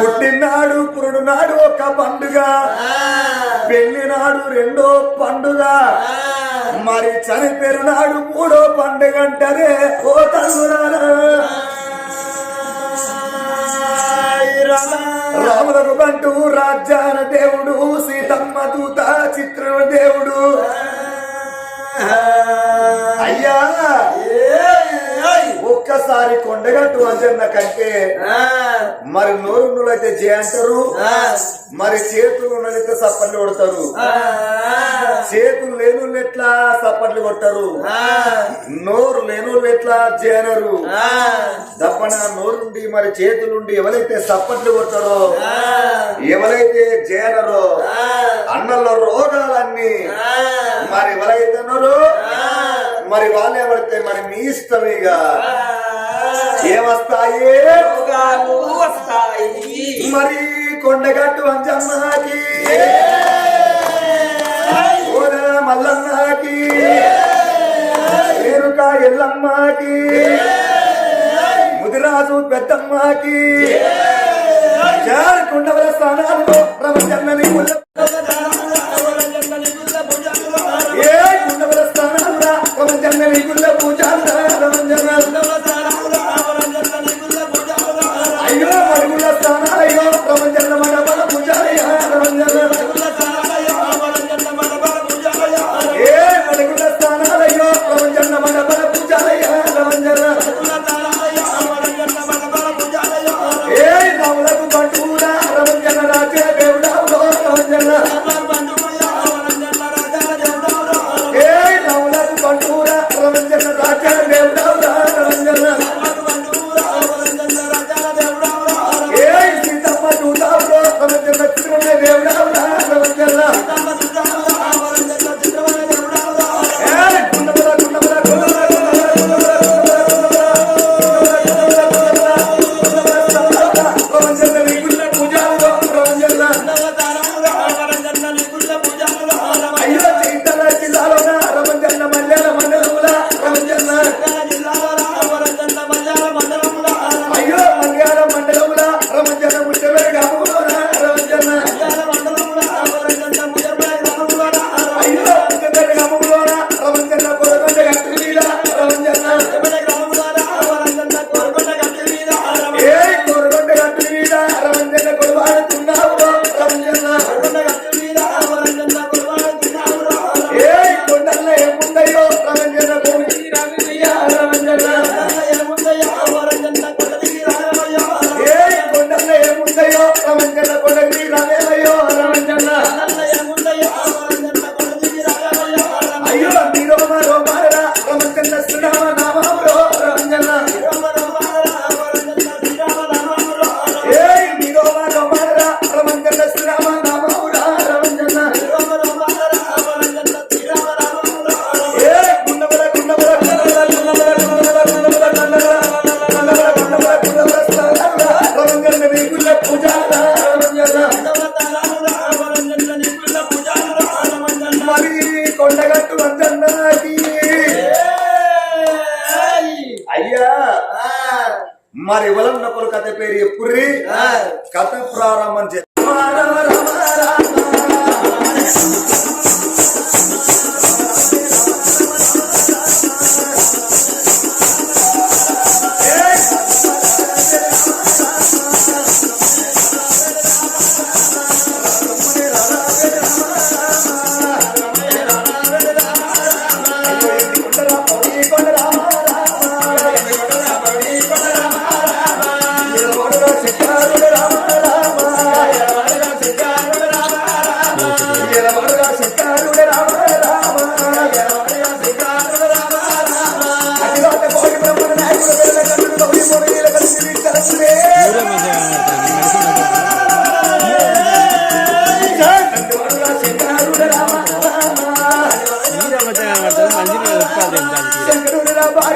పుట్టినాడు పురుడు నాడు ఒక పండుగ. పెళ్ళినాడు రెండో పండుగ. మరి చనిపోయిన నాడు మూడో పండుగ అంటారే ఓ తల్లురారా రాములకు బంటు రాజ్యాన దేవుడు సీతమ్మ దూత చిత్ర దేవుడు. ఒక్కసారి కొండగట్టు అంజన్న కంటే మరి నోరు నులైతే జే అంటారు. మరి చేతులు ఉన్నదైతే సప్పట్లు కొడతారు. చేతులు లేను ఎట్లా సప్పట్లు కొడతారు నోరు లేను ఎట్లా జేనరు దప్పన నోరు నుండి మరి చేతులుండి ఎవరైతే సప్పట్లు కొడతారో ఎవరైతే జేనరో అన్నల్లో రోగాలన్నీ మరి ఎవరైతే ఉన్నారో మరి వాళ్ళు ఎవరైతే మరి మీ ఇష్టమేగా? ఇక మరి కొండగట్టు అంజన్నకి మల్లన్నకి. రేణుక ఎల్లమ్మకి. ముదిరాజు పెద్దమ్మకి. జారుకుండవల స్థానాల్లో ప్రపంచన్నని ముల్ల కన్నా నీకున్న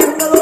என்பதோ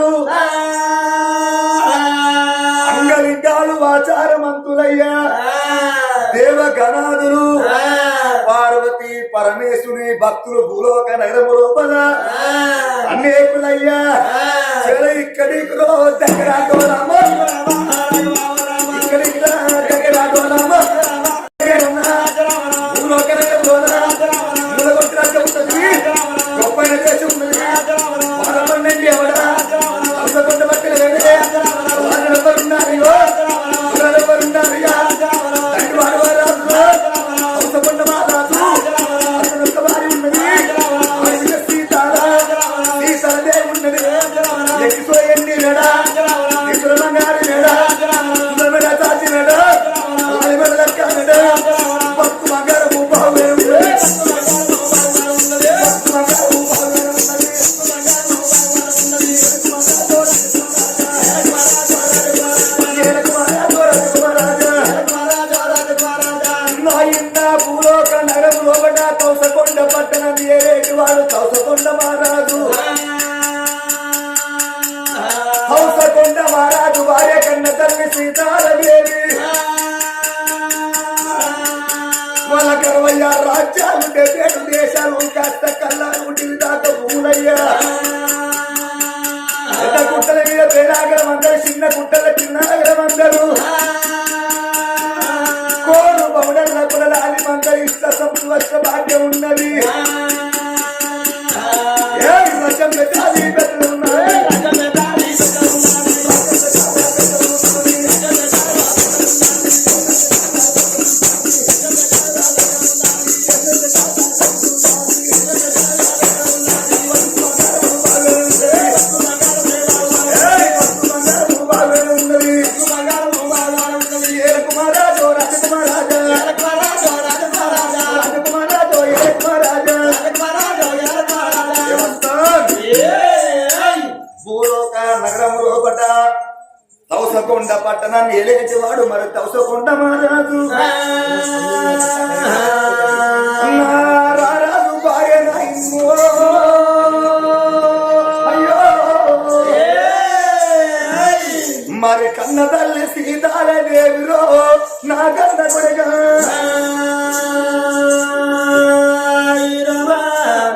దేవతలు అంగలింగాలు ఆచారమంతులయ్యా దేవగణాదులు పార్వతి పరమేశ్వరి భక్తులు భూలోక నగరము లోపల అనేకులయ్యా ఇక్కడికి దగ్గర దగ్గర భాగ్యం ఉన్నది. ఏ వర్షం పెట్టాలి. కన్న తల్లి సీతాల నా కన్న కొడుగా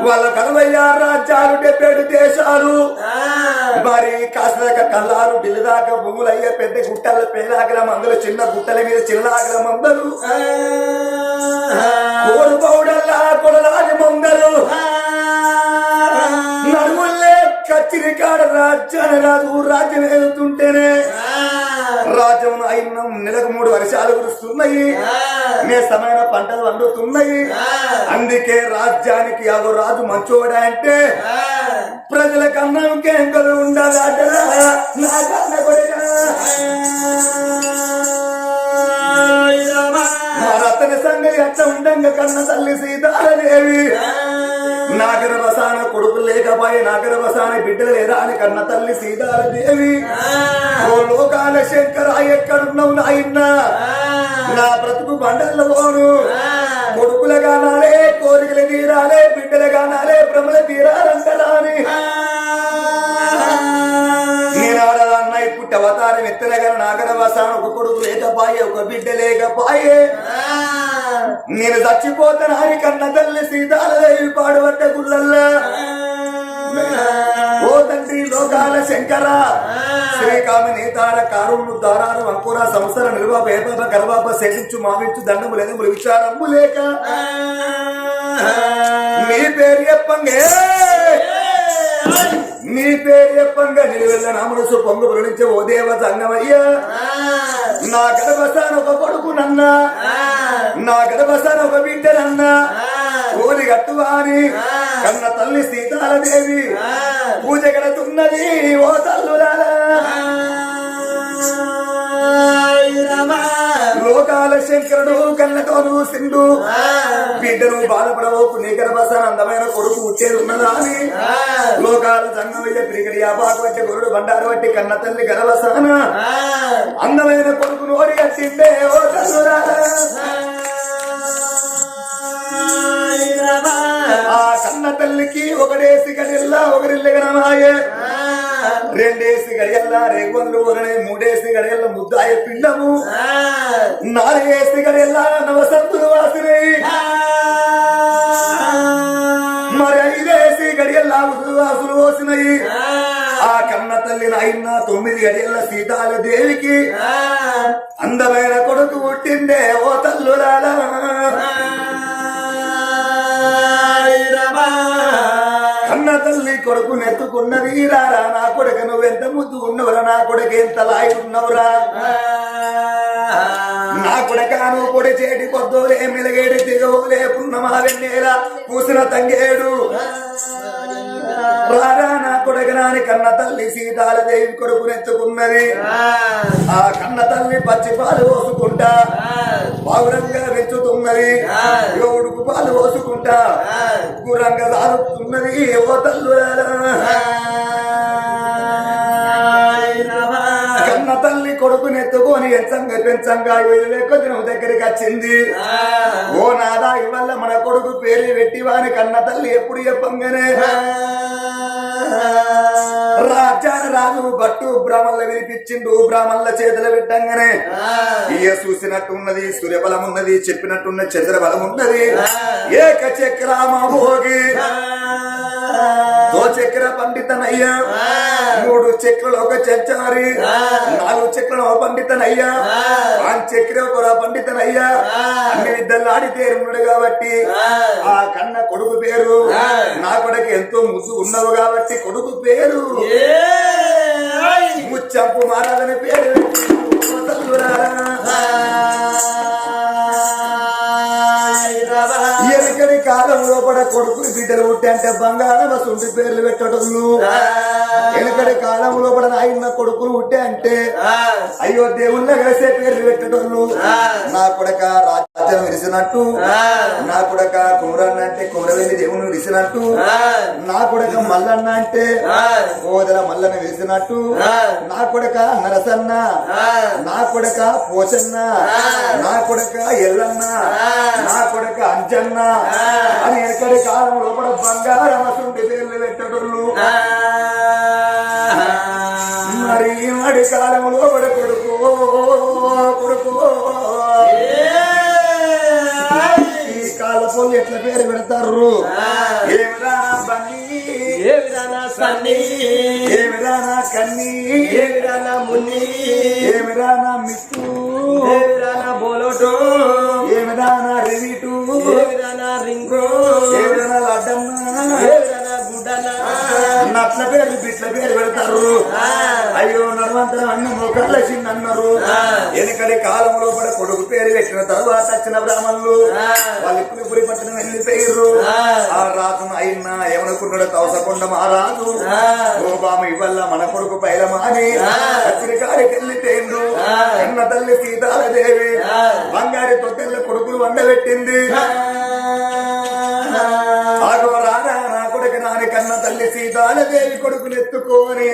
వాళ్ళ కనవై ఆరు రాజ్యాలు డెబ్బేడు దేశాలు మరి కాసదాక కల్లారు ఢిల్లీదాకా భూములయ్యే పెద్ద గుట్టల పేలాగల మందులు చిన్న గుట్టల మీద చిన్నలాగల మందలు. కోడు పౌడల్లా కొడలాది మందలు. నడుముల్లే కచ్చిరికాడ రాజ్యాన్ని రాజు రాజ్యం వెళ్తుంటేనే రాజ్యం అయిన నెలకు మూడు వర్షాలు కురుస్తున్నాయి. నేస్తమైన పంటలు వండుతున్నాయి. అందుకే రాజ్యానికి ఎవరు రాజు మంచోడా అంటే ప్రజలకు అన్నం కేంకలు ఉండాలటరా నా కన్న కొడుకా. మా రతన సంగతి అట్ట ఉండంగా కన్న తల్లి సీతాదేవి నాగర వసాన కొడుకు లేకపోయి నాగర వసాన బిడ్డలు లేదా అని కన్న తల్లి సీతాదేవి ఓ లోకాల శంకర ఎక్కడున్నావు నాయన్న? నా బ్రతుకు బండల్లో పోను కొడుకులు కానాలే కోరికలు తీరాలే బిడ్డలు కానాలే భ్రమలు తీరాలంటారా అని ఇప్పుడు అవతారం ఎత్తనగా నాగర వసాన ఒక కొడుకు లేకపోయే ఒక బిడ్డ లేకపోయే. నేను చచ్చిపోతాను అని కన్న తల్లి సీతాలదేవి పాడుబట్ట గుళ్ళల్లా. ఓ తండ్రి లోకాల శంకర. శ్రీకామి నేతార కారుణ్ణు దారారు అంకుర సంస్థల నిర్వాప ఏపాప గర్వాప సేవించు మావించు దండము లేదములు విచారము లేక. నీ పేరు చెప్పంగే నీ పేరు చెప్పంగా నిలువెల్ల నామనసు పొంగు ప్రకటించే ఓ దేవ సంగమయ్యా నా గడపసాన ఒక కొడుకు నన్న. నా గడపసాన ఒక బిడ్డనన్న ఓలి గట్టువాని కన్న తల్లి సీతాలదేవి. పూజ గడుతున్నది ఓ తల్లులారా లోకాల శంకరుడు కళ్ళతోను సింధు. బిడ్డను బాధపడవోకు నీ గర్భసాన అందమైన కొడుకు ఉచ్చేది ఉన్నదా అని లోకాల సంగమయ్య పిరిగడి ఆపాకు బట్టి గురుడు బండారు బట్టి కన్న తల్లి గర్భసాన అందమైన కొడుకు నోరి అట్టిందే ఓ తల్లురారా కన్న తల్లికి ఒకడేసి గడియల్లా ఒకరిల్లు గణమాయే రెండేసి గడియల్లా రేగొందలు ఒకనే మూడేసి గడియల్ల ముద్దాయ పిండము నాలుగేసి గడియల్లా నవసంతులు వాసిని మరి ఐదేసి గడియల్లా వాసులు పోసినాయి. ఆ కన్న తల్లి నాయన్న తొమ్మిది గడియల్ల సీతాల దేవికి. అందమైన కొడుకు పుట్టిందే ఓ తల్లులాలా కొడుకు నెత్తుకున్నది. రారా నా కొడుకు నువ్వెంత ముద్దు ఉన్నవరా? నా కొడుకు ఎంత లాయి ఉన్నవరా? నా కొడక నువ్వు పొడి చేటి పొద్దులే మెలగేడి దిగవులే పున్నమా వెన్నేరా పూసిన తంగేడు. నాని కన్న తల్లి సీతాల దేవి కొడుకు నెత్తుకున్నది ఆ. కన్న తల్లి పచ్చి పాలు పోసుకుంటా పౌరంగా వెచ్చుతున్నది ఎవడుకు పాలు పోసుకుంటా గురంగా సారుతున్నది ఓ తల్లులారా కన్న తల్లి కొడుకు నెత్తుకొని ఎంచంగా పెంచంగా కొద్దిన దగ్గరికి వచ్చింది. ఓ నాదా ఇవల్ల మన కొడుకు పేరు పెట్టి వాని కన్న తల్లి ఎప్పుడు చెప్పంగానే. రాజు బట్టు బ్రాహ్మణుల వినిపించిండు బ్రాహ్మణుల చేతులు పెట్టంగానే. ఇయ చూసినట్టు ఉన్నది సూర్యబలం ఉన్నది చెప్పినట్టున్న చంద్రబలం ఉన్నది ఏక చక్రామ భోగి దో చక్ర పండితనయ్యా. మూడు చక్రలు ఒక చంచారి. నాలుగు చక్రలు ఒక పండితనయ్యా. ఆ. చక్ర ఒక పండితనయ్యా. అన్ని విద్యలు ఆడితే ఉన్నాడు కాబట్టి ఆ. కన్న కొడుకు పేరు. నా కొడుకు ఎంతో ముద్దు ఉన్నావు కాబట్టి కొడుకు పేరు. ముచ్చంపు మారాలని పేరు. పెట్టిండు. కాలంలో కూడా కొడుకులు బిడ్డలు పుట్టి అంటే బంగారం సుండి పేర్లు పెట్టడలు ఎనకడి కాలంలో కూడా నాయన కొడుకులు పుట్టి అంటే అయ్యో దేవుళ్ళ కలిసే పేర్లు పెట్టడలు నా కొడక రాజ్యం విరిసినట్టు నా కొడక కుమరన్న అంటే కుమరవేలి దేవుని విరిసినట్టు నా కొడక మల్లన్న అంటే కోదల మల్లన్న విరిసినట్టు నా కొడక నరసన్న నా కొడక పోచన్న నా కొడక ఎల్లన్న నా కొడక అంజన్న అని ఎక్కడి కాలం లోపల బంగారం అసంటి పేర్లు పెట్టడోళ్ళు మరి మడి కాలం లోపల కొడుకు కొడుకు. ఈ కాలపోలు ఎట్లా పేరు పెడతారు? ఏమిరా బండి ఏమిరా నా కన్నీ? ఏమిరా నా మిట్టు ఏమిరా నట్ల పేరు బిట్ల పేరు పెడతారు. అయ్యో నర్వంతరం అన్న మొక్కల చిన్న అన్నారు. వెనకడి కాలంలో కూడా కొడుకు పేరు పెట్టిన తర్వాత వచ్చిన బ్రాహ్మణులు వాళ్ళు ఇప్పుడు పురి పట్టిన వెళ్ళిపోయారు ఆ. రాజును అయినా ఏమనుకున్నాడు తవసకొండ మహారాజు? ఓ బామ ఇవల్ల మన కొడుకు పైలమాని వచ్చిన కాడికి వెళ్ళిపోయిండు. కన్న తల్లి సీతాలదేవి. బంగారి తొట్టెళ్ళ కొడుకులు వండబెట్టింది. గాలదేవి కొడుకుని ఎత్తుకొని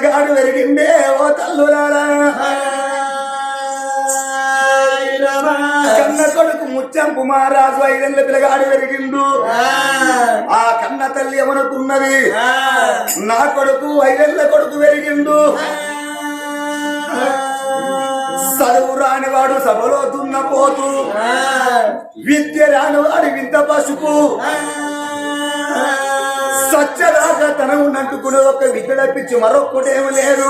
పిల్లగాడు పెరిగిందే ఓ తల్లులారా. కన్న కొడుకు ముత్యం కుమారాజు ఐదేళ్ళ పిల్లగాడు పెరిగిండు ఆ కన్న తల్లి ఏమనుకున్నది నా కొడుకు ఐదేళ్ళ కొడుకు పెరిగిండు చదువు రానివాడు సభలో దున్నపోతు విద్య రానివాడు వింత పసుపు. సత్యరాక తన ఉన్నట్టుకునే ఒక విద్య తప్పించి మరొక్కటేమి లేదు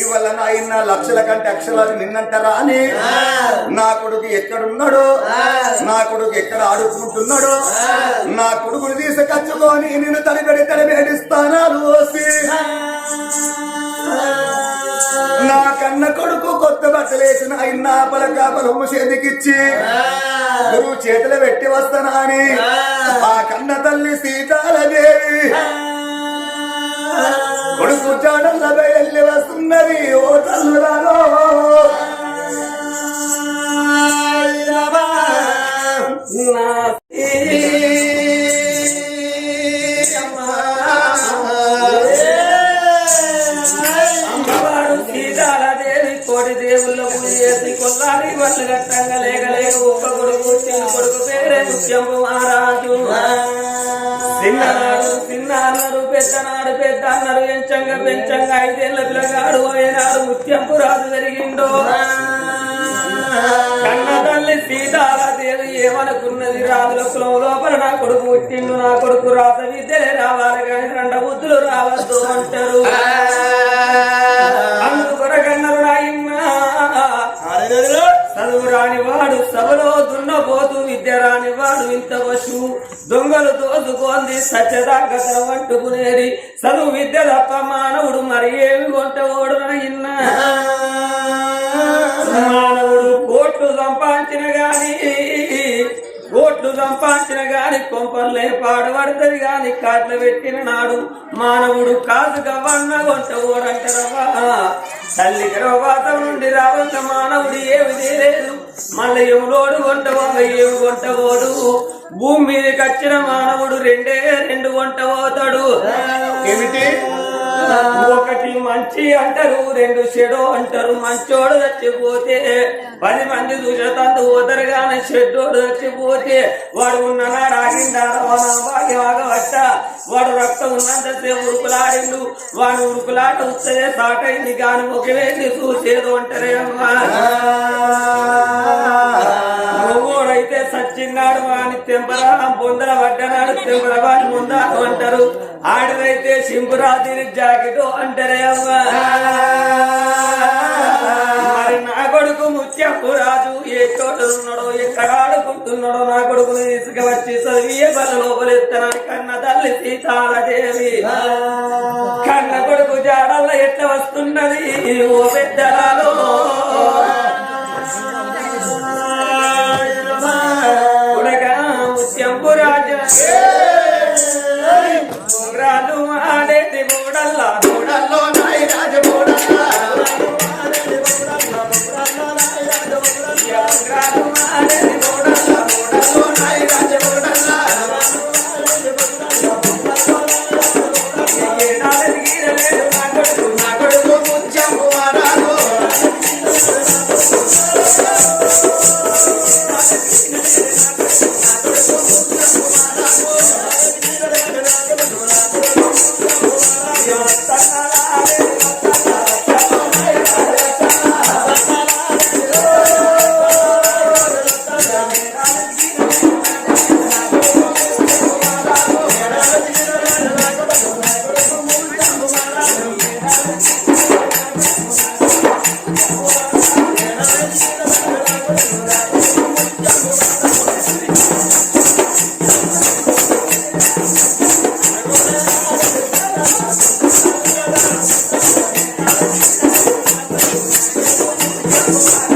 ఇవాళ నా ఇన్న లక్షల కంటే అక్షరాలు నిన్నంటారా అని. నా కొడుకు ఎక్కడున్నాడో? నా కొడుకు ఎక్కడ ఆడుకుంటున్నాడో? నా కొడుకుని తీసుకొచ్చుకొని నేను తడిబడి తడిబేడిస్తానాలు ఓసి. నా కన్న కొడుకు కొత్త బట్టలేసిన అయినా పలక పొలము చేతికిచ్చి గురువు చేతులు పెట్టి వస్తానా అని ఆ. కన్న తల్లి సీతాలదేవి. కొడుకు చాడల్ల వెళ్ళి వస్తున్నది ఓ తల్లురాలో. అమ్మవాడు సీతాలదేవి దేవుళ్ళ పూజ చేసి కొల్లాలి వాళ్ళు గట్టంగా లేక లేక ఒక్క కొడుకు చిన్న కొడుకు పేరే ముత్యము మహారాజు. చిన్ననాడు చిన్న అన్నారు పెద్దనాడు పెద్ద అన్నారు ఎంచంగా పెంచంగా ఐదేళ్ళ పిల్లగాడు పోయినాడు ముత్యంపు రాజు జరిగిండో. కన్న తల్లి సీతారాదేవి ఏమనుకున్నది? రాజుల కులం లోపల నా కొడుకు పుట్టిండు నా కొడుకు రాత విద్యలే రావాలి కానీ రెండ బుద్ధులు రావద్దు అంటారు. పోతూ విద్య రాని వాడు ఇంత వశు. దొంగలు దోచుకోంది సత్యదాగత వంటుకునేది. చదువు విద్య తప్ప మానవుడు మరి ఏమి కొంటవాడు నాయన్నా మానవుడు కోట్లు సంపాదించిన గాని కోట్లు సంపాదించిన గాని కొంపల్లే పాడబడుతుంది గాని కాట్ల పెట్టిన నాడు మానవుడు కాదు గవన్న కొంట ఓడంటారవా తల్లి గర్భపాతం నుండి రావంత మానవుడు ఏమి చేయలేదు. మళ్ళీ ఎవరోడు కొంటవో ఏమి కొంటబోడు భూమి మీదకి వచ్చిన మానవుడు రెండే రెండు కొంట పోతాడు ఏమిటి? ఒకటి మంచి అంటారు రెండు చెడు అంటారు. మంచోడు చచ్చిపోతే పది మంది చూసేతందు పోతారు కానీ చెడ్డోడు చచ్చిపోతే వాడు ఉన్ననాడు ఆగిండారా భాగ్యమాగవచ్చ వాడు రక్తం ఉన్నంతసేపు ఉరుకులాడిండు. వాడు ఉరుకులాట వస్తే సాటైంది కానీ ఒకవేళ చూసేది అంటారే అమ్మా. అయితే సచ్చిన్నాడు వాని తెంపరా బొందర పడ్డనాడు తెంపర వాని ముందాడు అంటారు. ఆడదైతే సింపురాతిని జాకెట్ అంటారే అమ్మా. మరి నా కొడుకు ముత్యపు రాజు ఏ చోట ఉన్నాడో ఎక్కడ ఆడుకుంటున్నాడో నా కొడుకుని తీసుకువచ్చి చదివే బల లోపలెత్తనని కన్న తల్లి సీతాలదేవి. కన్న కొడుకు జాడల్ల ఎట్ట వస్తున్నది? ఓ పెద్దరాలో ముత్యంపు రాజా రాజు ఆడేది మూడల్లా Yes.